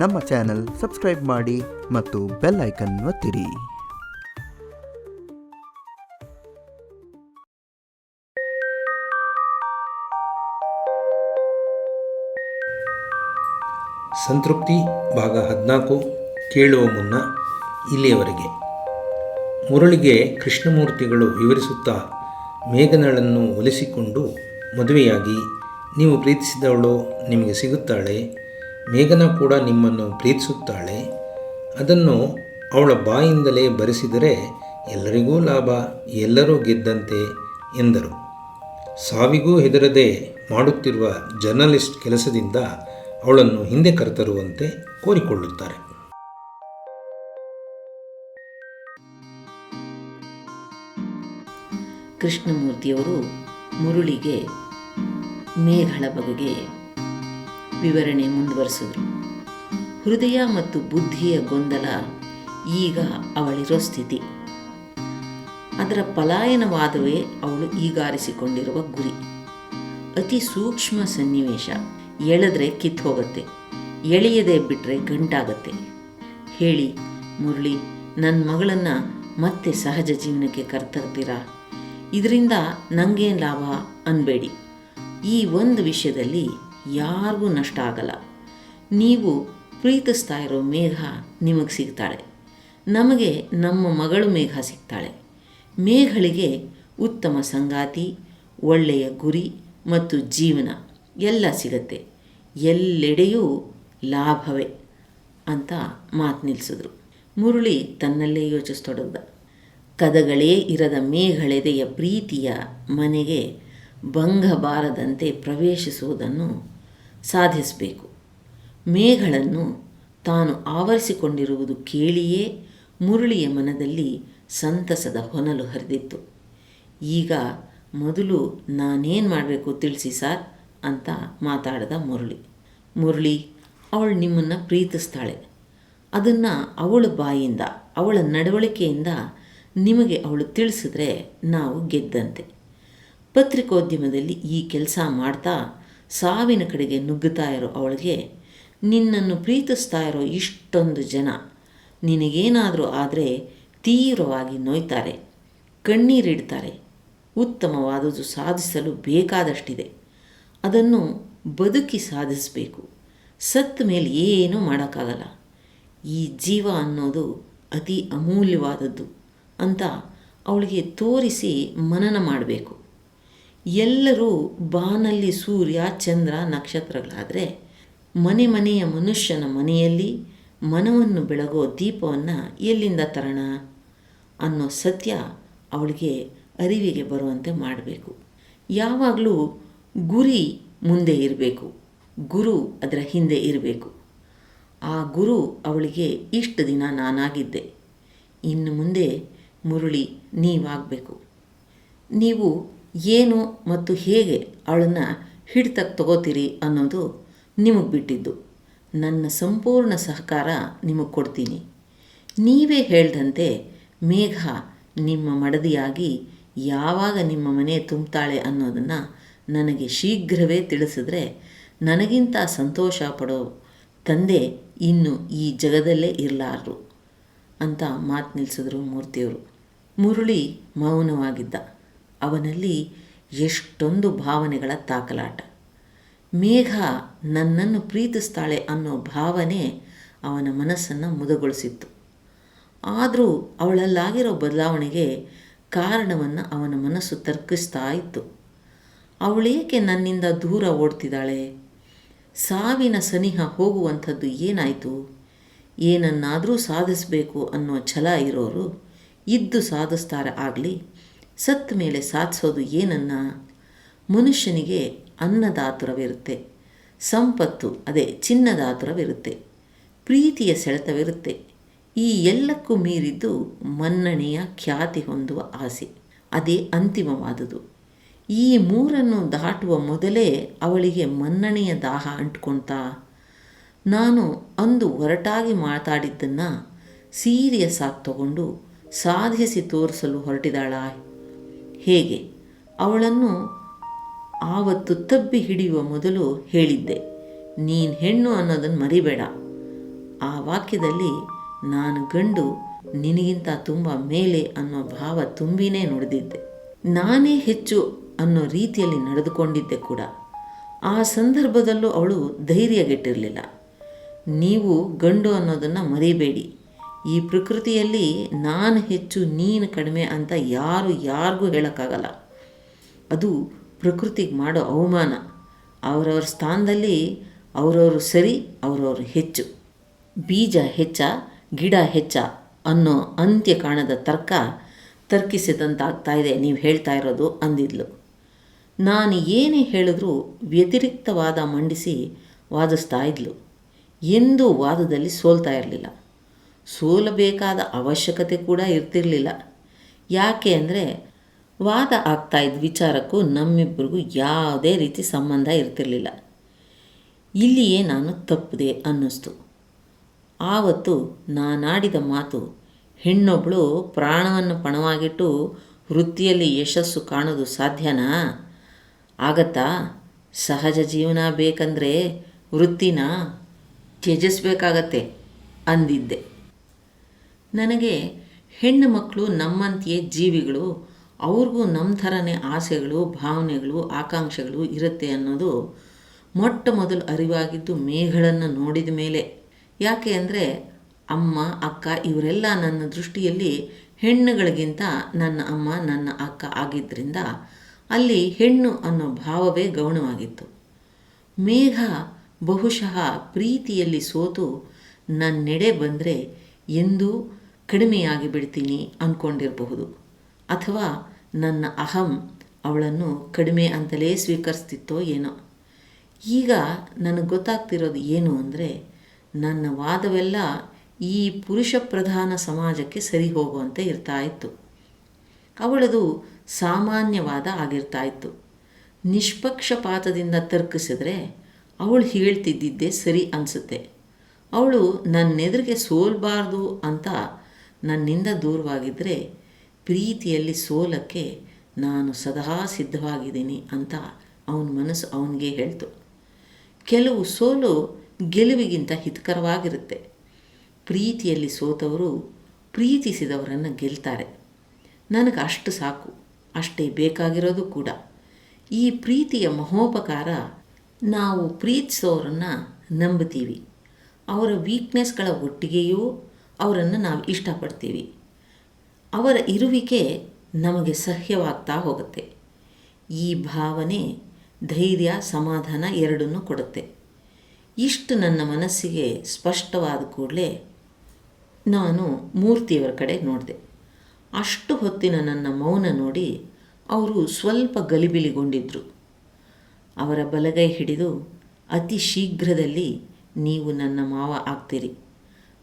ನಮ್ಮ channel subscribe ಮಾಡಿ ಮತ್ತು ಬೆಲ್ ಐಕನ್ ಒತ್ತಿರಿ. ಸಂತೃಪ್ತಿ ಭಾಗ ಹದಿನಾಲ್ಕು, ಕೇಳುವ ಮುನ್ನ ಇಲ್ಲಿಯವರೆಗೆ. ಮುರಳಿಗೆ ಕೃಷ್ಣಮೂರ್ತಿಗಳು ವಿವರಿಸುತ್ತಾ ಮೇಘನಳನ್ನು ಒಲಿಸಿಕೊಂಡು ಮದುವೆಯಾಗಿ, ನೀವು ಪ್ರೀತಿಸಿದವಳು ನಿಮಗೆ ಸಿಗುತ್ತಾಳೆ ಮೇಘನ ಕೂಡ ನಿಮ್ಮನ್ನು ಪ್ರೀತಿಸುತ್ತಾಳೆ. ಅದನ್ನು ಅವಳ ಬಾಯಿಂದಲೇ ಬರೆಸಿದರೆ ಎಲ್ಲರಿಗೂ ಲಾಭ, ಎಲ್ಲರೂ ಗೆದ್ದಂತೆ ಎಂದರು. ಸಾವಿಗೂ ಹೆದರದೆ ಮಾಡುತ್ತಿರುವ ಜರ್ನಲಿಸ್ಟ್ ಕೆಲಸದಿಂದ ಅವಳನ್ನು ಹಿಂದೆ ಕರೆತರುವಂತೆ ಕೋರಿಕೊಳ್ಳುತ್ತಾರೆ. ಕೃಷ್ಣಮೂರ್ತಿಯವರು ಮುರುಳಿಗೆ ಮೇಘಳ ಬಗೆಗೆ ವಿವರಣೆ ಮುಂದುವರೆಸಿದರು. ಹೃದಯ ಮತ್ತು ಬುದ್ಧಿಯ ಗೊಂದಲ ಈಗ ಅವಳಿರೋ ಸ್ಥಿತಿ. ಅದರ ಪಲಾಯನವಾದವೇ ಅವಳು ಈಗಾರಿಸಿಕೊಂಡಿರುವ ಗುರಿ. ಅತಿ ಸೂಕ್ಷ್ಮ ಸನ್ನಿವೇಶ. ಎಳೆದ್ರೆ ಕಿತ್ತು ಹೋಗುತ್ತೆ. ಎಳೆಯದೆ ಬಿಟ್ಟರೆ ಗಂಟಾಗತ್ತೆ. ಹೇಳಿ, ಮುರಳಿ ನನ್ನ ಮಗಳನ್ನು ಮತ್ತೆ ಸಹಜ ಜೀವನಕ್ಕೆ ಕರ್ತರ್ತೀರಾ ಇದರಿಂದ ನನಗೇನು ಲಾಭ ಅನ್ಬೇಡಿ. ಈ ಒಂದು ವಿಷಯದಲ್ಲಿ ಯಾರಿಗೂ ನಷ್ಟ ಆಗಲ್ಲ. ನೀವು ಪ್ರೀತಿಸ್ತಾ ಇರೋ ಮೇಘ ನಿಮಗೆ ಸಿಗ್ತಾಳೆ. ನಮಗೆ ನಮ್ಮ ಮಗಳು ಮೇಘ ಸಿಗ್ತಾಳೆ. ಮೇಘಳಿಗೆ ಉತ್ತಮ ಸಂಗಾತಿ, ಒಳ್ಳೆಯ ಗುರಿ ಮತ್ತು ಜೀವನ ಎಲ್ಲ ಸಿಗತ್ತೆ. ಎಲ್ಲೆಡೆಯೂ ಲಾಭವೇ ಅಂತ ಮಾತು ನಿಲ್ಲಿಸಿದ್ರು ಮುರುಳಿ ತನ್ನಲ್ಲೇ ಯೋಚಿಸ್ತೊಡಗ್ದ ಕದಗಳೇ ಇರದ ಮೇಘಳೆದೆಯ ಪ್ರೀತಿಯ ಮನೆಗೆ ಭಂಗ ಬಾರದಂತೆ ಪ್ರವೇಶಿಸುವುದನ್ನು ಸಾಧಿಸಬೇಕು. ಮೇಘಳನ್ನು ತಾನು ಆವರಿಸಿಕೊಂಡಿರುವುದು ಕೇಳಿಯೇ ಮುರುಳಿಯ ಮನದಲ್ಲಿ ಸಂತಸದ ಹೊನಲು ಹರಿದಿತ್ತು. ಈಗ ಮೊದಲು ನಾನೇನು ಮಾಡಬೇಕು ತಿಳಿಸಿ ಸಾರ್ ಅಂತ ಮಾತಾಡಿದ ಮುರಳಿ. ಮುರಳಿ, ಅವಳು ನಿಮ್ಮನ್ನು ಪ್ರೀತಿಸ್ತಾಳೆ. ಅದನ್ನು ಅವಳ ಬಾಯಿಂದ, ಅವಳ ನಡವಳಿಕೆಯಿಂದ ನಿಮಗೆ ಅವಳು ತಿಳಿಸಿದ್ರೆ ನಾವು ಗೆದ್ದಂತೆ. ಪತ್ರಿಕೋದ್ಯಮದಲ್ಲಿ ಈ ಕೆಲಸ ಮಾಡ್ತಾ ಸಾವಿನ ಕಡೆಗೆ ನುಗ್ಗುತ್ತಾ ಇರೋ ಅವಳಿಗೆ, ನಿನ್ನನ್ನು ಪ್ರೀತಿಸ್ತಾ ಇರೋ ಇಷ್ಟೊಂದು ಜನ ನಿನಗೇನಾದರೂ ಆದರೆ ತೀವ್ರವಾಗಿ ನೋಯ್ತಾರೆ ಕಣ್ಣೀರಿಡ್ತಾರೆ ಉತ್ತಮವಾದುದು ಸಾಧಿಸಲು ಬೇಕಾದಷ್ಟಿದೆ. ಅದನ್ನು ಬದುಕಿ ಸಾಧಿಸಬೇಕು. ಸತ್ತ ಮೇಲೆ ಏನೂ ಮಾಡೋಕ್ಕಾಗಲ್ಲ. ಈ ಜೀವ ಅನ್ನೋದು ಅತಿ ಅಮೂಲ್ಯವಾದದ್ದು ಅಂತ ಅವಳಿಗೆ ತೋರಿಸಿ ಮನನ ಮಾಡಬೇಕು. ಎಲ್ಲರೂ ಬಾನಲ್ಲಿ ಸೂರ್ಯ, ಚಂದ್ರ, ನಕ್ಷತ್ರಗಳಾದರೆ ಮನೆ ಮನೆಯ ಮನುಷ್ಯನ ಮನೆಯಲ್ಲಿ ಮನವನ್ನು ಬೆಳಗೋ ದೀಪವನ್ನು ಎಲ್ಲಿಂದ ತರೋಣ ಅನ್ನೋ ಸತ್ಯ ಅವಳಿಗೆ ಅರಿವಿಗೆ ಬರುವಂತೆ ಮಾಡಬೇಕು. ಯಾವಾಗಲೂ ಗುರಿ ಮುಂದೆ ಇರಬೇಕು. ಗುರು ಅದರ ಹಿಂದೆ ಇರಬೇಕು. ಆ ಗುರು ಅವಳಿಗೆ ಇಷ್ಟು ದಿನ ನಾನಾಗಿದ್ದೆ. ಇನ್ನು ಮುಂದೆ ಮುರುಳಿ ನೀವಾಗಬೇಕು. ನೀವು ಏನು ಮತ್ತು ಹೇಗೆ ಅವಳನ್ನು ಹಿಡ್ತಕ್ಕೆ ತಗೋತೀರಿ ಅನ್ನೋದು ನಿಮಗೆ ಬಿಟ್ಟಿದ್ದು. ನನ್ನ ಸಂಪೂರ್ಣ ಸಹಕಾರ ನಿಮಗೆ ಕೊಡ್ತೀನಿ. ನೀವೇ ಹೇಳ್ದಂತೆ ಮೇಘ ನಿಮ್ಮ ಮಡದಿಯಾಗಿ ಯಾವಾಗ ನಿಮ್ಮ ಮನೆ ತುಂಬ್ತಾಳೆ ಅನ್ನೋದನ್ನು ನನಗೆ ಶೀಘ್ರವೇ ತಿಳಿಸಿದ್ರೆ ನನಗಿಂತ ಸಂತೋಷ ಪಡೋ ತಂದೆ ಇನ್ನು ಈ ಜಗದಲ್ಲೇ ಇರಲಾರರು ಅಂತ ಮಾತು ನಿಲ್ಲಿಸಿದ್ರು ಮೂರ್ತಿಯವರು. ಮುರುಳಿ ಮೌನವಾಗಿದ್ದ. ಅವನಲ್ಲಿ ಎಷ್ಟೊಂದು ಭಾವನೆಗಳ ತಾಕಲಾಟ. ಮೇಘ ನನ್ನನ್ನು ಪ್ರೀತಿಸ್ತಾಳೆ ಅನ್ನೋ ಭಾವನೆ ಅವನ ಮನಸ್ಸನ್ನು ಮುದಗೊಳಿಸಿತ್ತು. ಆದರೂ ಅವಳಲ್ಲಾಗಿರೋ ಬದಲಾವಣೆಗೆ ಕಾರಣವನ್ನು ಅವನ ಮನಸ್ಸು ತರ್ಕಿಸ್ತಾ ಇತ್ತು. ಅವಳೇಕೆ ನನ್ನಿಂದ ದೂರ ಓಡ್ತಿದ್ದಾಳೆ? ಸಾವಿನ ಸನಿಹ ಹೋಗುವಂಥದ್ದು ಏನಾಯಿತು? ಏನನ್ನಾದರೂ ಸಾಧಿಸಬೇಕು ಅನ್ನೋ ಛಲ ಇರೋರು ಇದ್ದು ಸಾಧಿಸ್ತಾರೆ ಆಗಲಿ. ಸತ್ತ ಮೇಲೆ ಸಾಧಿಸೋದು ಏನನ್ನ? ಮನುಷ್ಯನಿಗೆ ಅನ್ನದಾತುರವಿರುತ್ತೆ. ಸಂಪತ್ತು, ಅದೇ ಚಿನ್ನದಾತುರವಿರುತ್ತೆ. ಪ್ರೀತಿಯ ಸೆಳೆತವಿರುತ್ತೆ. ಈ ಎಲ್ಲಕ್ಕೂ ಮೀರಿದ್ದು ಮನ್ನಣೆಯ ಖ್ಯಾತಿ ಹೊಂದುವ ಆಸೆ. ಅದೇ ಅಂತಿಮವಾದುದು. ಈ ಮೂರನ್ನು ದಾಟುವ ಮೊದಲೇ ಅವಳಿಗೆ ಮನ್ನಣೆಯ ದಾಹ ಅಂಟ್ಕೊಳ್ತಾ ನಾನು ಅಂದು ಒರಟಾಗಿ ಮಾತಾಡಿದ್ದನ್ನು ಸೀರಿಯಸ್ ಆಗಿ ತಗೊಂಡು ಸಾಧಿಸಿ ತೋರಿಸಲು ಹೊರಟಿದಾಳ? ಹೇಗೆ? ಅವಳನ್ನು ಆವತ್ತು ತಬ್ಬಿ ಹಿಡಿಯುವ ಮೊದಲು ಹೇಳಿದ್ದೆ, ನೀನು ಹೆಣ್ಣು ಅನ್ನೋದನ್ನು ಮರಿಬೇಡ. ಆ ವಾಕ್ಯದಲ್ಲಿ ನಾನು ಗಂಡು, ನಿನಗಿಂತ ತುಂಬ ಮೇಲೆ ಅನ್ನೋ ಭಾವ ತುಂಬಿನೇ ನುಡಿದಿದ್ದೆ. ನಾನೇ ಹೆಚ್ಚು ಅನ್ನೋ ರೀತಿಯಲ್ಲಿ ನಡೆದುಕೊಂಡಿದ್ದೆ ಕೂಡ. ಆ ಸಂದರ್ಭದಲ್ಲೂ ಅವಳು ಧೈರ್ಯಗೆಟ್ಟಿರಲಿಲ್ಲ. ನೀವು ಗಂಡು ಅನ್ನೋದನ್ನು ಮರಿಬೇಡಿ. ಈ ಪ್ರಕೃತಿಯಲ್ಲಿ ನಾನು ಹೆಚ್ಚು, ನೀನು ಕಡಿಮೆ ಅಂತ ಯಾರು ಯಾರಿಗೂ ಹೇಳೋಕ್ಕಾಗಲ್ಲ. ಅದು ಪ್ರಕೃತಿಗೆ ಮಾಡೋ ಅವಮಾನ. ಅವರವ್ರ ಸ್ಥಾನದಲ್ಲಿ ಅವರವರು ಸರಿ, ಅವರವರು ಹೆಚ್ಚು. ಬೀಜ ಹೆಚ್ಚ, ಗಿಡ ಹೆಚ್ಚ ಅನ್ನೋ ಅಂತ್ಯ ಕಾಣದ ತರ್ಕ ತರ್ಕಿಸಿದಂತಾಗ್ತಾ ಇದೆ ನೀವು ಹೇಳ್ತಾ ಇರೋದು ಅಂದಿದ್ಲು. ನಾನು ಏನೇ ಹೇಳಿದ್ರೂ ವ್ಯತಿರಿಕ್ತವಾದ ಮಂಡಿಸಿ ವಾದಿಸ್ತಾ ಇದ್ಲು. ಎಂದೂ ವಾದದಲ್ಲಿ ಸೋಲ್ತಾ ಇರಲಿಲ್ಲ. ಸೋಲಬೇಕಾದ ಅವಶ್ಯಕತೆ ಕೂಡ ಇರ್ತಿರಲಿಲ್ಲ. ಯಾಕೆ ಅಂದರೆ ವಾದ ಆಗ್ತಾ ಇದ್ದ ವಿಚಾರಕ್ಕೂ ನಮ್ಮಿಬ್ಬರಿಗೂ ಯಾವುದೇ ರೀತಿ ಸಂಬಂಧ ಇರ್ತಿರಲಿಲ್ಲ. ಇಲ್ಲಿಯೇ ನಾನು ತಪ್ಪಿದೆ ಅನ್ನಿಸ್ತು. ಆವತ್ತು ನಾನಾಡಿದ ಮಾತು ಹೆಣ್ಣೊಬ್ಬಳು ಪ್ರಾಣವನ್ನು ಪಣವಾಗಿಟ್ಟು ವೃತ್ತಿಯಲ್ಲಿ ಯಶಸ್ಸು ಕಾಣೋದು ಸಾಧ್ಯನಾ? ಆಗತ್ತಾ? ಸಹಜ ಜೀವನ ಬೇಕಂದರೆ ವೃತ್ತಿನ ತ್ಯಜಿಸ್ಬೇಕಾಗತ್ತೆ ಅಂದಿದ್ದೆ. ನನಗೆ ಹೆಣ್ಣು ಮಕ್ಕಳು ನಮ್ಮಂತೆಯೇ ಜೀವಿಗಳು, ಅವ್ರಿಗೂ ನಮ್ಮ ಥರನೇ ಆಸೆಗಳು, ಭಾವನೆಗಳು, ಆಕಾಂಕ್ಷೆಗಳು ಇರುತ್ತೆ ಅನ್ನೋದು ಮೊಟ್ಟ ಮೊದಲು ಅರಿವಾಗಿದ್ದು ಮೇಘಗಳನ್ನು ನೋಡಿದ ಮೇಲೆ. ಯಾಕೆ ಅಂದರೆ ಅಮ್ಮ, ಅಕ್ಕ ಇವರೆಲ್ಲ ನನ್ನ ದೃಷ್ಟಿಯಲ್ಲಿ ಹೆಣ್ಣುಗಳಿಗಿಂತ ನನ್ನ ಅಮ್ಮ, ನನ್ನ ಅಕ್ಕ ಆಗಿದ್ದರಿಂದ ಅಲ್ಲಿ ಹೆಣ್ಣು ಅನ್ನೋ ಭಾವವೇ ಗೌಣವಾಗಿತ್ತು. ಮೇಘ ಬಹುಶಃ ಪ್ರೀತಿಯಲ್ಲಿ ಸೋತು ನನ್ನೆಡೆ ಬಂದರೆ ಎಂದೂ ಕಡಿಮೆಯಾಗಿ ಬಿಡ್ತೀನಿ ಅಂದ್ಕೊಂಡಿರಬಹುದು ಅಥವಾ ನನ್ನ ಅಹಂ ಅವಳನ್ನು ಕಡಿಮೆ ಅಂತಲೇ ಸ್ವೀಕರಿಸ್ತಿತ್ತೋ ಏನೋ. ಈಗ ನನಗೆ ಗೊತ್ತಾಗ್ತಿರೋದು ಏನು ಅಂದರೆ, ನನ್ನ ವಾದವೆಲ್ಲ ಈ ಪುರುಷ ಪ್ರಧಾನ ಸಮಾಜಕ್ಕೆ ಸರಿ ಹೋಗುವಂತೆ ಇರ್ತಾ ಇತ್ತು. ಅವಳದು ಸಾಮಾನ್ಯವಾದ ಆಗಿರ್ತಾ ಇತ್ತು. ನಿಷ್ಪಕ್ಷಪಾತದಿಂದ ತರ್ಕಿಸಿದ್ರೆ ಅವಳು ಹೇಳ್ತಿದ್ದಿದ್ದೇ ಸರಿ ಅನಿಸುತ್ತೆ. ಅವಳು ನನ್ನೆದುರಿಗೆ ಸೋಲ್ಬಾರ್ದು ಅಂತ ನನ್ನಿಂದ ದೂರವಾಗಿದ್ದರೆ ಪ್ರೀತಿಯಲ್ಲಿ ಸೋಲಕ್ಕೆ ನಾನು ಸದಾ ಸಿದ್ಧವಾಗಿದ್ದೀನಿ ಅಂತ ಅವನ ಮನಸ್ಸು ಅವನಿಗೆ ಹೇಳ್ತು. ಕೆಲವು ಸೋಲು ಗೆಲುವಿಗಿಂತ ಹಿತಕರವಾಗಿರುತ್ತೆ. ಪ್ರೀತಿಯಲ್ಲಿ ಸೋತವರು ಪ್ರೀತಿಸಿದವರನ್ನು ಗೆಲ್ತಾರೆ. ನನಗೆ ಅಷ್ಟು ಸಾಕು, ಅಷ್ಟೇ ಬೇಕಾಗಿರೋದು ಕೂಡ. ಈ ಪ್ರೀತಿಯ ಮಹೋಪಕಾರ ನಾವು ಪ್ರೀತಿಸೋರನ್ನು ನಂಬುತ್ತೀವಿ. ಅವರ ವೀಕ್ನೆಸ್ಗಳ ಒಟ್ಟಿಗೆಯೂ ಅವರನ್ನು ನಾವು ಇಷ್ಟಪಡ್ತೀವಿ. ಅವರ ಇರುವಿಕೆ ನಮಗೆ ಸಹ್ಯವಾಗ್ತಾ ಹೋಗುತ್ತೆ. ಈ ಭಾವನೆ ಧೈರ್ಯ, ಸಮಾಧಾನ ಎರಡನ್ನೂ ಕೊಡುತ್ತೆ. ಇಷ್ಟು ನನ್ನ ಮನಸ್ಸಿಗೆ ಸ್ಪಷ್ಟವಾದ ಕೂಡಲೇ ನಾನು ಮೂರ್ತಿಯವರ ಕಡೆ ನೋಡಿದೆ. ಅಷ್ಟು ಹೊತ್ತಿನ ನನ್ನ ಮೌನ ನೋಡಿ ಅವರು ಸ್ವಲ್ಪ ಗಲಿಬಿಲಿಗೊಂಡಿದ್ದರು ಅವರ ಬಲಗೈ ಹಿಡಿದು ಅತಿ ಶೀಘ್ರದಲ್ಲಿ ನೀವು ನನ್ನ ಮಾವ ಆಗ್ತೀರಿ.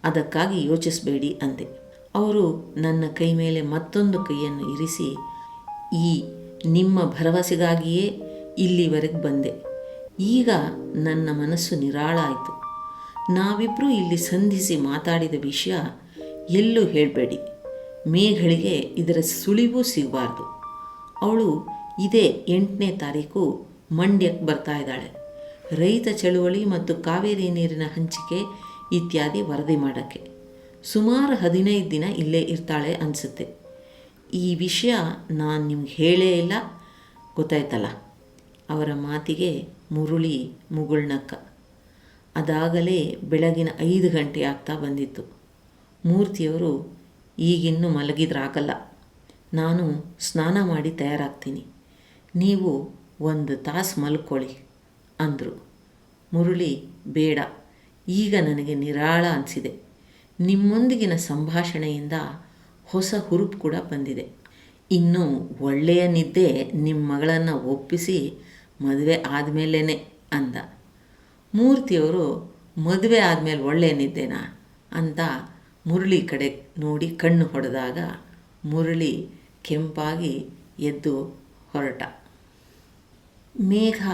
ಅದಕ್ಕಾಗಿ ಯೋಚಿಸಬೇಡಿ ಅಂದೆ. ಅವರು ನನ್ನ ಕೈ ಮೇಲೆ ಮತ್ತೊಂದು ಕೈಯನ್ನು ಇರಿಸಿ, ಈ ನಿಮ್ಮ ಭರವಸೆಗಾಗಿಯೇ ಇಲ್ಲಿವರೆಗೆ ಬಂದೆ. ಈಗ ನನ್ನ ಮನಸ್ಸು ನಿರಾಳ ಆಯಿತು. ನಾವಿಬ್ಬರೂ ಇಲ್ಲಿ ಸಂಧಿಸಿ ಮಾತಾಡಿದ ವಿಷಯ ಎಲ್ಲೂ ಹೇಳಬೇಡಿ. ಮೇಘಳಿಗೆ ಇದರ ಸುಳಿವೂ ಸಿಗಬಾರ್ದು. ಅವಳು ಇದೇ ಎಂಟನೇ ತಾರೀಕು ಮಂಡ್ಯಕ್ಕೆ ಬರ್ತಾ ಇದ್ದಾಳೆ. ರೈತ ಚಳುವಳಿ ಮತ್ತು ಕಾವೇರಿ ನೀರಿನ ಹಂಚಿಕೆ ಇತ್ಯಾದಿ ವರದಿ ಮಾಡೋಕ್ಕೆ. ಸುಮಾರು ಹದಿನೈದು ದಿನ ಇಲ್ಲೇ ಇರ್ತಾಳೆ ಅನಿಸುತ್ತೆ. ಈ ವಿಷಯ ನಾನು ನಿಮ್ಗೆ ಹೇಳೇ ಇಲ್ಲ. ಗೊತ್ತಾಯ್ತಲ್ಲ? ಅವರ ಮಾತಿಗೆ ಮುರುಳಿ ಮುಗುಳ್ನಕ್ಕ. ಅದಾಗಲೇ ಬೆಳಗಿನ ಐದು ಗಂಟೆ ಆಗ್ತಾ ಬಂದಿತ್ತು. ಮೂರ್ತಿಯವರು ಈಗಿನ್ನೂ ಮಲಗಿದ್ರಾಗಲ್ಲ. ನಾನು ಸ್ನಾನ ಮಾಡಿ ತಯಾರಾಗ್ತೀನಿ. ನೀವು ಒಂದು ತಾಸು ಮಲ್ಕೊಳ್ಳಿ ಅಂದರು. ಮುರುಳಿ, ಬೇಡ. ಈಗ ನನಗೆ ನಿರಾಳ ಅನಿಸಿದೆ. ನಿಮ್ಮೊಂದಿಗಿನ ಸಂಭಾಷಣೆಯಿಂದ ಹೊಸ ಹುರುಪು ಕೂಡ ಬಂದಿದೆ. ಇನ್ನು ಒಳ್ಳೆಯ ನಿದ್ದೆ ನಿಮ್ಮ ಮಗಳನ್ನು ಒಪ್ಪಿಸಿ ಮದುವೆ ಆದಮೇಲೇ ಅಂದ. ಮೂರ್ತಿಯವರು, ಮದುವೆ ಆದಮೇಲೆ ಒಳ್ಳೆಯ ನಿದ್ದೆನಾ? ಅಂತ ಮುರಳಿ ಕಡೆ ನೋಡಿ ಕಣ್ಣು ಹೊಡೆದಾಗ ಮುರಳಿ ಕೆಂಪಾಗಿ ಎದ್ದು ಹೊರಟ. ಮೇಘ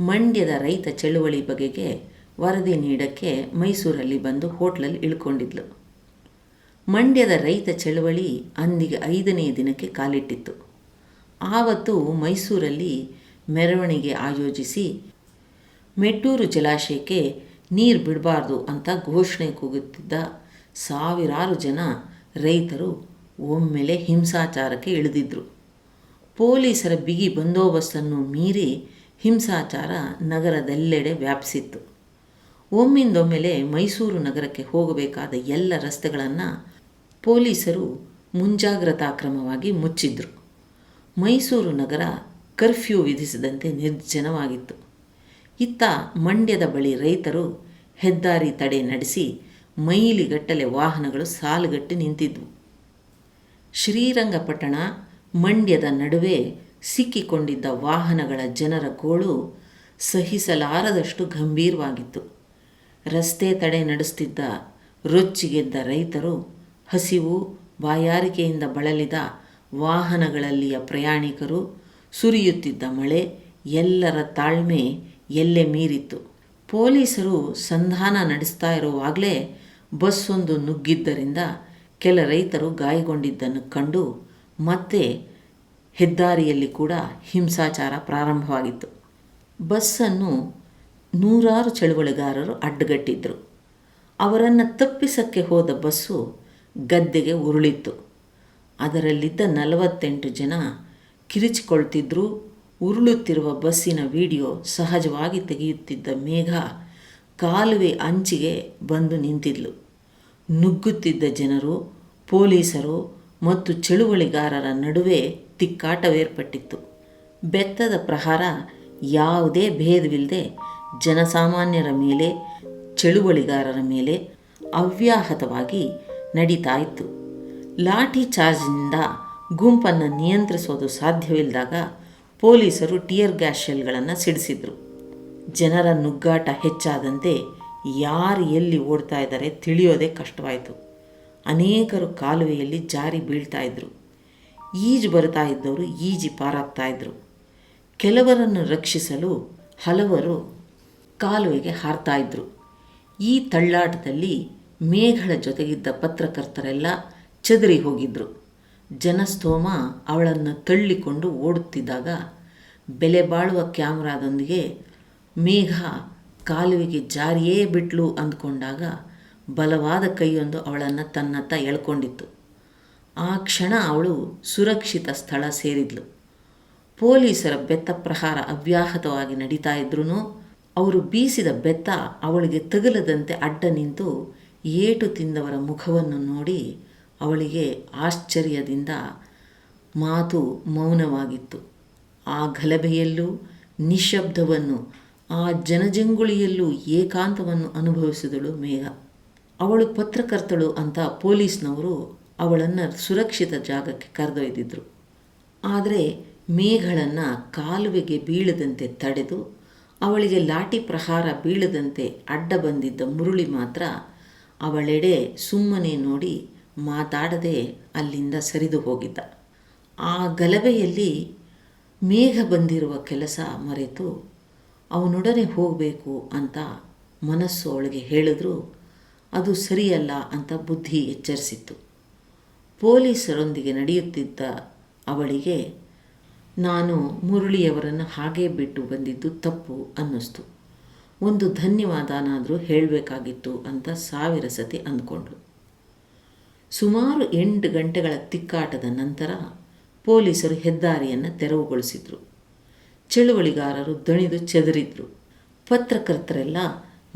ಮಂಡ್ಯದ ರೈತ ಚಳುವಳಿ ಬಗೆಗೆ ವರದಿ ನೀಡಕ್ಕೆ ಮೈಸೂರಲ್ಲಿ ಬಂದು ಹೋಟ್ಲಲ್ಲಿ ಇಳ್ಕೊಂಡಿದ್ಲು. ಮಂಡ್ಯದ ರೈತ ಚಳವಳಿ ಅಂದಿಗೆ ಐದನೇ ದಿನಕ್ಕೆ ಕಾಲಿಟ್ಟಿತ್ತು. ಆವತ್ತು ಮೈಸೂರಲ್ಲಿ ಮೆರವಣಿಗೆ ಆಯೋಜಿಸಿ ಮೆಟ್ಟೂರು ಜಲಾಶಯಕ್ಕೆ ನೀರು ಬಿಡಬಾರ್ದು ಅಂತ ಘೋಷಣೆ ಕೂಗುತ್ತಿದ್ದ ಸಾವಿರಾರು ಜನ ರೈತರು ಒಮ್ಮೆಲೆ ಹಿಂಸಾಚಾರಕ್ಕೆ ಇಳಿದಿದ್ರು. ಪೊಲೀಸರ ಬಿಗಿ ಬಂದೋಬಸ್ತನ್ನು ಮೀರಿ ಹಿಂಸಾಚಾರ ನಗರದೆಲ್ಲೆಡೆ ವ್ಯಾಪಿಸಿತ್ತು. ಒಮ್ಮಿಂದೊಮ್ಮೆಲೆ ಮೈಸೂರು ನಗರಕ್ಕೆ ಹೋಗಬೇಕಾದ ಎಲ್ಲ ರಸ್ತೆಗಳನ್ನು ಪೊಲೀಸರು ಮುಂಜಾಗ್ರತಾ ಕ್ರಮವಾಗಿ ಮುಚ್ಚಿದ್ರು. ಮೈಸೂರು ನಗರ ಕರ್ಫ್ಯೂ ವಿಧಿಸಿದಂತೆ ನಿರ್ಜನವಾಗಿತ್ತು. ಇತ್ತ ಮಂಡ್ಯದ ಬಳಿ ರೈತರು ಹೆದ್ದಾರಿ ತಡೆ ನಡೆಸಿ ಮೈಲಿಗಟ್ಟಲೆ ವಾಹನಗಳು ಸಾಲುಗಟ್ಟಿ ನಿಂತಿದ್ವು. ಶ್ರೀರಂಗಪಟ್ಟಣ ಮಂಡ್ಯದ ನಡುವೆ ಸಿಕ್ಕಿಕೊಂಡಿದ್ದ ವಾಹನಗಳ ಜನರ ಗೋಳು ಸಹಿಸಲಾರದಷ್ಟು ಗಂಭೀರವಾಗಿತ್ತು. ರಸ್ತೆ ತಡೆ ನಡೆಸುತ್ತಿದ್ದ ರೊಚ್ಚಿಗೆದ್ದ ರೈತರು ಹಸಿವು, ಬಾಯಾರಿಕೆಯಿಂದ ಬಳಲಿದ ವಾಹನಗಳಲ್ಲಿಯ ಪ್ರಯಾಣಿಕರು ಸುರಿಯುತ್ತಿದ್ದ ಮಳೆ ಎಲ್ಲರ ತಾಳ್ಮೆ ಎಲ್ಲೆ ಮೀರಿತ್ತು. ಪೊಲೀಸರು ಸಂಧಾನ ನಡೆಸ್ತಾ ಇರುವಾಗಲೇ ಬಸ್ಸೊಂದು ನುಗ್ಗಿದ್ದರಿಂದ ಕೆಲ ರೈತರು ಗಾಯಗೊಂಡಿದ್ದನ್ನು ಕಂಡು ಮತ್ತೆ ಹೆದ್ದಾರಿಯಲ್ಲಿ ಕೂಡ ಹಿಂಸಾಚಾರ ಪ್ರಾರಂಭವಾಗಿತ್ತು. ಬಸ್ಸನ್ನು ನೂರಾರು ಚಳುವಳಿಗಾರರು ಅಡ್ಡಗಟ್ಟಿದ್ದರು ಅವರನ್ನು ತಪ್ಪಿಸಕ್ಕೆ ಹೋದ ಬಸ್ಸು ಗದ್ದೆಗೆ ಉರುಳಿತ್ತು. ಅದರಲ್ಲಿದ್ದ ನಲವತ್ತೆಂಟು ಜನ ಕಿರಿಚಿಕೊಳ್ತಿದ್ರು. ಉರುಳುತ್ತಿರುವ ಬಸ್ಸಿನ ವಿಡಿಯೋ ಸಹಜವಾಗಿ ತೆಗೆಯುತ್ತಿದ್ದ ಮೇಘ ಕಾಲುವೆ ಅಂಚಿಗೆ ಬಂದು ನಿಂತಿದ್ಲು. ನುಗ್ಗುತ್ತಿದ್ದ ಜನರು, ಪೊಲೀಸರು ಮತ್ತು ಚಳುವಳಿಗಾರರ ನಡುವೆ ತಿಕ್ಕಾಟವೇರ್ಪಟ್ಟಿತ್ತು. ಬೆತ್ತದ ಪ್ರಹಾರ ಯಾವುದೇ ಭೇದವಿಲ್ಲದೆ ಜನಸಾಮಾನ್ಯರ ಮೇಲೆ, ಚಳುವಳಿಗಾರರ ಮೇಲೆ ಅವ್ಯಾಹತವಾಗಿ ನಡೀತಾ ಇತ್ತು. ಲಾಠಿ ಚಾರ್ಜ್ನಿಂದ ಗುಂಪನ್ನು ನಿಯಂತ್ರಿಸೋದು ಸಾಧ್ಯವಿಲ್ಲದಾಗ ಪೊಲೀಸರು ಟಿಯರ್ ಗ್ಯಾಸ್ ಶೆಲ್ಗಳನ್ನು ಸಿಡಿಸಿದರು. ಜನರ ನುಗ್ಗಾಟ ಹೆಚ್ಚಾದಂತೆ ಯಾರು ಎಲ್ಲಿ ಓಡ್ತಾ ಇದ್ದಾರೆ ತಿಳಿಯೋದೇ ಕಷ್ಟವಾಯಿತು. ಅನೇಕರು ಕಾಲುವೆಯಲ್ಲಿ ಜಾರಿ ಬೀಳ್ತಾ ಇದ್ದರು ಈಜು ಬರ್ತಾ ಇದ್ದವರು ಈಜಿ ಪಾರಾಗ್ತಾ ಇದ್ದರು ಕೆಲವರನ್ನು ರಕ್ಷಿಸಲು ಹಲವರು ಕಾಲುವೆಗೆ ಹಾರ್ತಾ ಇದ್ದರು ಈ ತಳ್ಳಾಟದಲ್ಲಿ ಮೇಘಳ ಜೊತೆಗಿದ್ದ ಪತ್ರಕರ್ತರೆಲ್ಲ ಚದರಿ ಹೋಗಿದ್ರು. ಜನಸ್ತೋಮ ಅವಳನ್ನು ತಳ್ಳಿಕೊಂಡು ಓಡುತ್ತಿದ್ದಾಗ ಬೆಲೆ ಬಾಳುವ ಕ್ಯಾಮ್ರಾದೊಂದಿಗೆ ಮೇಘ ಕಾಲುವೆಗೆ ಜಾರಿಯೇ ಬಿಟ್ಲು ಅಂದ್ಕೊಂಡಾಗ ಬಲವಾದ ಕೈಯೊಂದು ಅವಳನ್ನು ತನ್ನತ್ತ ಎಳ್ಕೊಂಡಿತ್ತು. ಆ ಕ್ಷಣ ಅವಳು ಸುರಕ್ಷಿತ ಸ್ಥಳ ಸೇರಿದ್ಲು. ಪೊಲೀಸರ ಬೆತ್ತ ಪ್ರಹಾರ ಅವ್ಯಾಹತವಾಗಿ ನಡೀತಾ ಇದ್ರೂ ಅವರು ಬೀಸಿದ ಬೆತ್ತ ಅವಳಿಗೆ ತಗಲದಂತೆ ಅಡ್ಡ ನಿಂತು ಏಟು ತಿಂದವರ ಮುಖವನ್ನು ನೋಡಿ ಅವಳಿಗೆ ಆಶ್ಚರ್ಯದಿಂದ ಮಾತು ಮೌನವಾಗಿತ್ತು. ಆ ಗಲಭೆಯಲ್ಲೂ ನಿಶಬ್ದವನ್ನು ಆ ಜನಜಂಗುಳಿಯಲ್ಲೂ ಏಕಾಂತವನ್ನು ಅನುಭವಿಸಿದಳು ಮೇಘ. ಅವಳು ಪತ್ರಕರ್ತಳು ಅಂತ ಪೊಲೀಸ್ನವರು ಅವಳನ್ನು ಸುರಕ್ಷಿತ ಜಾಗಕ್ಕೆ ಕರೆದೊಯ್ದಿದ್ರು. ಆದರೆ ಮೇಘಳನ್ನು ಕಾಲುವೆಗೆ ಬೀಳದಂತೆ ತಡೆದು ಅವಳಿಗೆ ಲಾಠಿ ಪ್ರಹಾರ ಬೀಳದಂತೆ ಅಡ್ಡ ಬಂದಿದ್ದ ಮುರುಳಿ ಮಾತ್ರ ಅವಳೆಡೆ ಸುಮ್ಮನೆ ನೋಡಿ ಮಾತಾಡದೆ ಅಲ್ಲಿಂದ ಸರಿದು ಹೋಗಿದ್ದ. ಆ ಗಲಭೆಯಲ್ಲಿ ಮೇಘ ಬಂದಿರುವ ಕೆಲಸ ಮರೆತು ಅವನೊಡನೆ ಹೋಗಬೇಕು ಅಂತ ಮನಸ್ಸು ಅವಳಿಗೆ ಹೇಳಿದ್ರು. ಅದು ಸರಿಯಲ್ಲ ಅಂತ ಬುದ್ಧಿ ಎಚ್ಚರಿಸಿತ್ತು. ಪೊಲೀಸರೊಂದಿಗೆ ನಡೆಯುತ್ತಿದ್ದ ಅವಳಿಗೆ ನಾನು ಮುರಳಿಯವರನ್ನು ಹಾಗೇ ಬಿಟ್ಟು ಬಂದಿದ್ದು ತಪ್ಪು ಅನ್ನಿಸ್ತು. ಒಂದು ಧನ್ಯವಾದನಾದರೂ ಹೇಳಬೇಕಾಗಿತ್ತು ಅಂತ ಸಾವಿರ ಸತಿ ಅಂದ್ಕೊಂಡ್ರು. ಸುಮಾರು ಎಂಟು ಗಂಟೆಗಳ ತಿಕ್ಕಾಟದ ನಂತರ ಪೊಲೀಸರು ಹೆದ್ದಾರಿಯನ್ನು ತೆರವುಗೊಳಿಸಿದರು. ಚಳುವಳಿಗಾರರು ದಣಿದು ಚದರಿದ್ರು. ಪತ್ರಕರ್ತರೆಲ್ಲ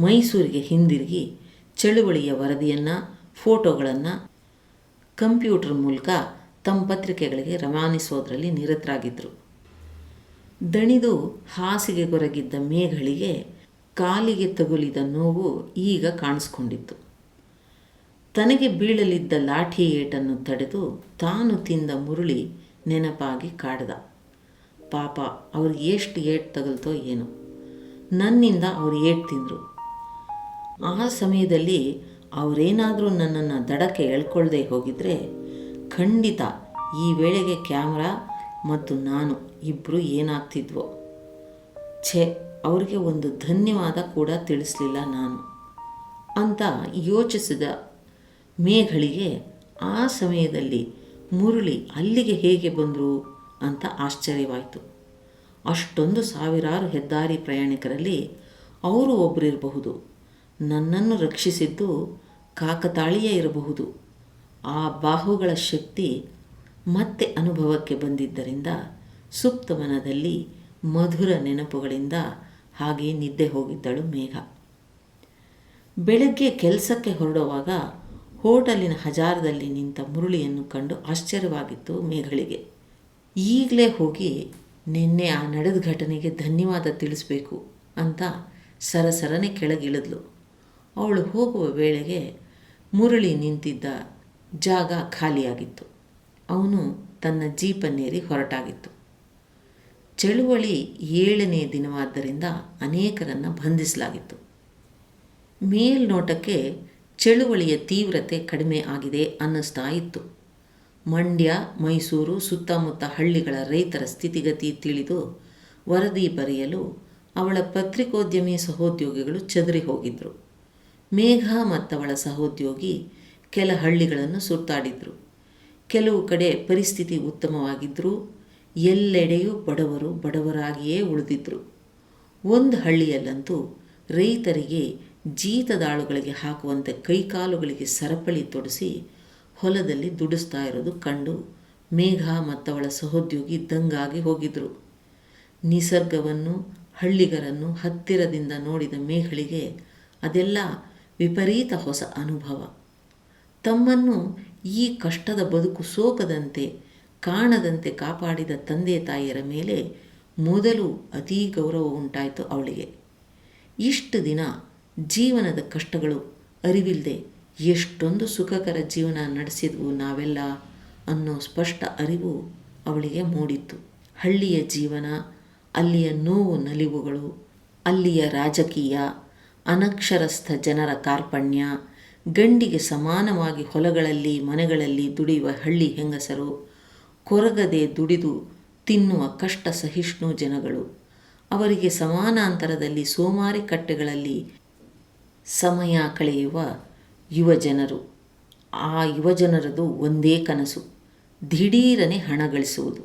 ಮೈಸೂರಿಗೆ ಹಿಂದಿರುಗಿ ಚಳುವಳಿಯ ವರದಿಯನ್ನು, ಫೋಟೋಗಳನ್ನು ಕಂಪ್ಯೂಟರ್ ಮೂಲಕ ತಮ್ಮ ಪತ್ರಿಕೆಗಳಿಗೆ ರವಾನಿಸೋದ್ರಲ್ಲಿ ನಿರತರಾಗಿದ್ದರು ದಣಿದು ಹಾಸಿಗೆ ಕೊರಗಿದ್ದ ಮೇಘಳಿಗೆ ಕಾಲಿಗೆ ತಗುಲಿದ ನೋವು ಈಗ ಕಾಣಿಸ್ಕೊಂಡಿತ್ತು. ತನಗೆ ಬೀಳಲಿದ್ದ ಲಾಠಿ ಏಟನ್ನು ತಡೆದು ತಾನು ತಿಂದ ಮುರುಳಿ ನೆನಪಾಗಿ ಕಾಡ್ದ. ಪಾಪ, ಅವ್ರಿಗೆ ಎಷ್ಟು ಏಟ್ ತಗಲ್ತೋ ಏನೋ. ನನ್ನಿಂದ ಅವ್ರು ಏಟ್ ತಿಂದರು. ಆ ಸಮಯದಲ್ಲಿ ಅವರೇನಾದರೂ ನನ್ನನ್ನು ದಡಕ್ಕೆ ಎಳ್ಕೊಳ್ಳದೆ ಹೋಗಿದ್ರೆ ಖಂಡಿತ ಈ ವೇಳೆಗೆ ಕ್ಯಾಮ್ರಾ ಮತ್ತು ನಾನು ಇಬ್ಬರು ಏನಾಗ್ತಿದ್ವೋ. ಛೆ, ಅವರಿಗೆ ಒಂದು ಧನ್ಯವಾದ ಕೂಡ ತಿಳಿಸಲಿಲ್ಲ ನಾನು. ಅಂತ ಯೋಚಿಸಿದ ಮೇಘಳಿಗೆ ಆ ಸಮಯದಲ್ಲಿ ಮುರುಳಿ ಅಲ್ಲಿಗೆ ಹೇಗೆ ಬಂದರು ಅಂತ ಆಶ್ಚರ್ಯವಾಯಿತು. ಅಷ್ಟೊಂದು ಸಾವಿರಾರು ಹೆದ್ದಾರಿ ಪ್ರಯಾಣಿಕರಲ್ಲಿ ಅವರು ಒಬ್ಬರಿರಬಹುದು ನನ್ನನ್ನು ರಕ್ಷಿಸಿದ್ದು ಕಾಕತಾಳೀಯ ಇರಬಹುದು. ಆ ಬಾಹುಗಳ ಶಕ್ತಿ ಮತ್ತೆ ಅನುಭವಕ್ಕೆ ಬಂದಿದ್ದರಿಂದ ಸುಪ್ತವನದಲ್ಲಿ ಮಧುರ ನೆನಪುಗಳಿಂದ ಹಾಗೆ ನಿದ್ದೆ ಹೋಗಿದ್ದಳು ಮೇಘ. ಬೆಳಗ್ಗೆ ಕೆಲಸಕ್ಕೆ ಹೊರಡುವಾಗ ಹೋಟಲಿನ ಹಜಾರದಲ್ಲಿ ನಿಂತ ಮುರುಳಿಯನ್ನು ಕಂಡು ಆಶ್ಚರ್ಯವಾಗಿತ್ತು ಮೇಘಳಿಗೆ. ಈಗಲೇ ಹೋಗಿ ನಿನ್ನೆ ಆ ನಡೆದ ಘಟನೆಗೆ ಧನ್ಯವಾದ ತಿಳಿಸ್ಬೇಕು ಅಂತ ಸರಸರನೆ ಕೆಳಗಿಳಿದ್ಲು. ಅವಳು ಹೋಗುವ ವೇಳೆಗೆ ಮುರಳಿ ನಿಂತಿದ್ದ ಜಾಗ ಖಾಲಿಯಾಗಿತ್ತು. ಅವನು ತನ್ನ ಜೀಪನ್ನೇರಿ ಹೊರಟಾಗಿತ್ತು. ಚಳುವಳಿ ಏಳನೇ ದಿನವಾದ್ದರಿಂದ ಅನೇಕರನ್ನು ಬಂಧಿಸಲಾಗಿತ್ತು. ಮೇಲ್ನೋಟಕ್ಕೆ ಚಳುವಳಿಯ ತೀವ್ರತೆ ಕಡಿಮೆ ಆಗಿದೆ ಅನ್ನಿಸ್ತಾ ಇತ್ತು. ಮಂಡ್ಯ, ಮೈಸೂರು ಸುತ್ತಮುತ್ತ ಹಳ್ಳಿಗಳ ರೈತರ ಸ್ಥಿತಿಗತಿ ತಿಳಿದು ವರದಿ ಬರೆಯಲು ಅವಳ ಪತ್ರಿಕೋದ್ಯಮಿ ಸಹೋದ್ಯೋಗಿಗಳು ಚದರಿ ಹೋಗಿದ್ದರು ಮೇಘ ಮತ್ತವಳ ಸಹೋದ್ಯೋಗಿ ಕೆಲ ಹಳ್ಳಿಗಳನ್ನು ಸುತ್ತಾಡಿದ್ರು. ಕೆಲವು ಕಡೆ ಪರಿಸ್ಥಿತಿ ಉತ್ತಮವಾಗಿದ್ದರೂ ಎಲ್ಲೆಡೆಯೂ ಬಡವರು ಬಡವರಾಗಿಯೇ ಉಳಿದಿದ್ರು. ಒಂದು ಹಳ್ಳಿಯಲ್ಲಂತೂ ರೈತರಿಗೆ ಜೀತದಾಳುಗಳಿಗೆ ಹಾಕುವಂತೆ ಕೈಕಾಲುಗಳಿಗೆ ಸರಪಳಿ ತೊಡಿಸಿ ಹೊಲದಲ್ಲಿ ದುಡಿಸ್ತಾ ಇರೋದು ಕಂಡು ಮೇಘ ಮತ್ತವಳ ಸಹೋದ್ಯೋಗಿ ದಂಗಾಗಿ ಹೋಗಿದ್ರು. ನಿಸರ್ಗವನ್ನು, ಹಳ್ಳಿಗರನ್ನು ಹತ್ತಿರದಿಂದ ನೋಡಿದ ಮೇಘಳಿಗೆ ಅದೆಲ್ಲ ವಿಪರೀತ ಹೊಸ ಅನುಭವ. ತಮ್ಮನ್ನು ಈ ಕಷ್ಟದ ಬದುಕು ಸೋಕದಂತೆ, ಕಾಣದಂತೆ ಕಾಪಾಡಿದ ತಂದೆ ತಾಯಿಯರ ಮೇಲೆ ಮೊದಲು ಅತೀ ಗೌರವ ಉಂಟಾಯಿತು ಅವಳಿಗೆ. ಇಷ್ಟು ದಿನ ಜೀವನದ ಕಷ್ಟಗಳು ಅರಿವಿಲ್ಲದೆ ಎಷ್ಟೊಂದು ಸುಖಕರ ಜೀವನ ನಡೆಸಿದ್ವು ನಾವೆಲ್ಲ ಅನ್ನೋ ಸ್ಪಷ್ಟ ಅರಿವು ಅವಳಿಗೆ ಮೂಡಿತ್ತು. ಹಳ್ಳಿಯ ಜೀವನ, ಅಲ್ಲಿಯ ನೋವು ನಲಿವುಗಳು, ಅಲ್ಲಿಯ ರಾಜಕೀಯ, ಅನಕ್ಷರಸ್ಥ ಜನರ ಕಾರ್ಪಣ್ಯ ಗಂಡಿಗೆ ಸಮಾನವಾಗಿ ಹೊಲಗಳಲ್ಲಿ, ಮನೆಗಳಲ್ಲಿ ದುಡಿಯುವ ಹಳ್ಳಿ ಹೆಂಗಸರು. ಕೊರಗದೆ ದುಡಿದು ತಿನ್ನುವ ಕಷ್ಟ ಸಹಿಷ್ಣು ಜನಗಳು. ಅವರಿಗೆ ಸಮಾನಾಂತರದಲ್ಲಿ ಸೋಮಾರಿ ಕಟ್ಟೆಗಳಲ್ಲಿ ಸಮಯ ಕಳೆಯುವ ಯುವಜನರು ಆ ಯುವಜನರದು ಒಂದೇ ಕನಸು, ದಿಢೀರನೆ ಹಣ ಗಳಿಸುವುದು.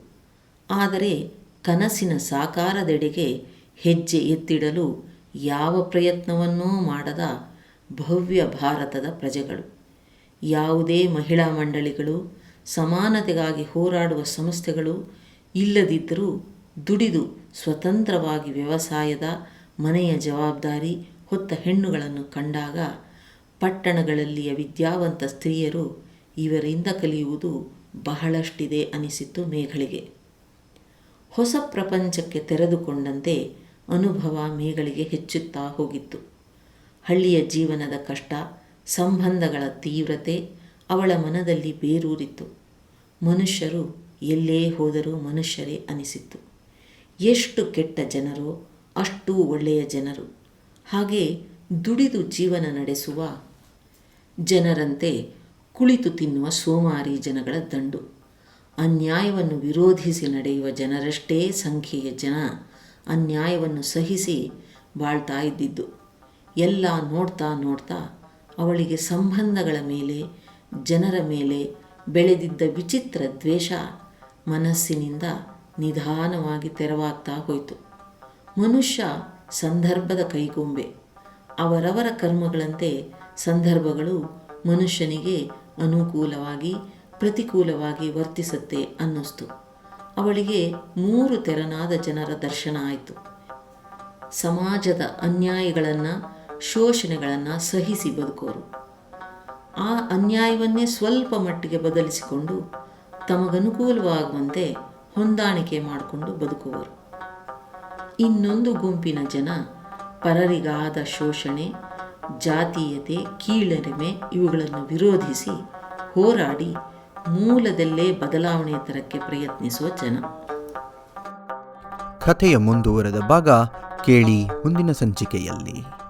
ಆದರೆ ಕನಸಿನ ಸಾಕಾರದೆಡೆಗೆ ಹೆಜ್ಜೆ ಎತ್ತಿಡಲು ಯಾವ ಪ್ರಯತ್ನವನ್ನೂ ಮಾಡದ ಭವ್ಯ ಭಾರತದ ಪ್ರಜೆಗಳು. ಯಾವುದೇ ಮಹಿಳಾ ಮಂಡಳಿಗಳು, ಸಮಾನತೆಗಾಗಿ ಹೋರಾಡುವ ಸಂಸ್ಥೆಗಳು ಇಲ್ಲದಿದ್ದರೂ ದುಡಿದು ಸ್ವತಂತ್ರವಾಗಿ ವ್ಯವಸಾಯದ ಮನೆಯ ಜವಾಬ್ದಾರಿ ಹೊತ್ತ ಹೆಣ್ಣುಗಳನ್ನು ಕಂಡಾಗ ಪಟ್ಟಣಗಳಲ್ಲಿಯ ವಿದ್ಯಾವಂತ ಸ್ತ್ರೀಯರು ಇವರಿಂದ ಕಲಿಯುವುದು ಬಹಳಷ್ಟಿದೆ ಅನಿಸಿತು ಮೇಘಳಿಗೆ. ಹೊಸ ಪ್ರಪಂಚಕ್ಕೆ ತೆರೆದುಕೊಂಡಂತೆ ಅನುಭವ ಮೇಘಳಿಗೆ ಹೆಚ್ಚುತ್ತಾ ಹೋಗಿತ್ತು. ಹಳ್ಳಿಯ ಜೀವನದ ಕಷ್ಟ, ಸಂಬಂಧಗಳ ತೀವ್ರತೆ ಅವಳ ಮನದಲ್ಲಿ ಬೇರೂರಿತ್ತು. ಮನುಷ್ಯರು ಎಲ್ಲೇ ಹೋದರೂ ಮನುಷ್ಯರೇ ಅನಿಸಿತ್ತು. ಎಷ್ಟು ಕೆಟ್ಟ ಜನರೋ ಅಷ್ಟು ಒಳ್ಳೆಯ ಜನರು. ಹಾಗೆ ದುಡಿದು ಜೀವನ ನಡೆಸುವ ಜನರಂತೆ ಕುಳಿತು ತಿನ್ನುವ ಸೋಮಾರಿ ಜನಗಳ ದಂಡು. ಅನ್ಯಾಯವನ್ನು ವಿರೋಧಿಸಿ ನಡೆಯುವ ಜನರಷ್ಟೇ ಸಂಖ್ಯೆಯ ಜನ ಅನ್ಯಾಯವನ್ನು ಸಹಿಸಿ ಬಾಳ್ತಾ ಇದ್ದಿದ್ದು. ಎಲ್ಲ ನೋಡ್ತಾ ನೋಡ್ತಾ ಅವಳಿಗೆ ಸಂಬಂಧಗಳ ಮೇಲೆ, ಜನರ ಮೇಲೆ ಬೆಳೆದಿದ್ದ ವಿಚಿತ್ರ ದ್ವೇಷ ಮನಸ್ಸಿನಿಂದ ನಿಧಾನವಾಗಿ ತೆರವಾಗ್ತಾ ಹೋಯಿತು. ಮನುಷ್ಯ ಸಂದರ್ಭದ ಕೈಗೊಂಬೆ. ಅವರವರ ಕರ್ಮಗಳಂತೆ ಸಂದರ್ಭಗಳು ಮನುಷ್ಯನಿಗೆ ಅನುಕೂಲವಾಗಿ, ಪ್ರತಿಕೂಲವಾಗಿ ವರ್ತಿಸುತ್ತೆ ಅನ್ನಿಸ್ತು. ಅವಳಿಗೆ ಮೂರು ತೆರನಾದ ಜನರ ದರ್ಶನ ಆಯಿತು. ಸಮಾಜದ ಅನ್ಯಾಯಗಳನ್ನು ಶೋಷಣೆಗಳನ್ನು ಸಹಿಸಿ ಬದುಕೋರು. ಆ ಅನ್ಯಾಯವನ್ನೇ ಸ್ವಲ್ಪ ಮಟ್ಟಿಗೆ ಬದಲಿಸಿಕೊಂಡು ತಮಗನುಕೂಲವಾಗುವಂತೆ ಹೊಂದಾಣಿಕೆ ಮಾಡಿಕೊಂಡು ಬದುಕುವರು. ಇನ್ನೊಂದು ಗುಂಪಿನ ಜನ ಪರರಿಗಾದ ಶೋಷಣೆ, ಜಾತೀಯತೆ, ಕೀಳರಿಮೆ ಇವುಗಳನ್ನು ವಿರೋಧಿಸಿ ಹೋರಾಡಿ ಮೂಲದಲ್ಲೇ ಬದಲಾವಣೆ ತರಕ್ಕೆ ಪ್ರಯತ್ನಿಸುವ ಜನ. ಕಥೆಯ ಮುಂದುವರೆದ ಭಾಗ ಕೇಳಿ ಮುಂದಿನ ಸಂಚಿಕೆಯಲ್ಲಿ.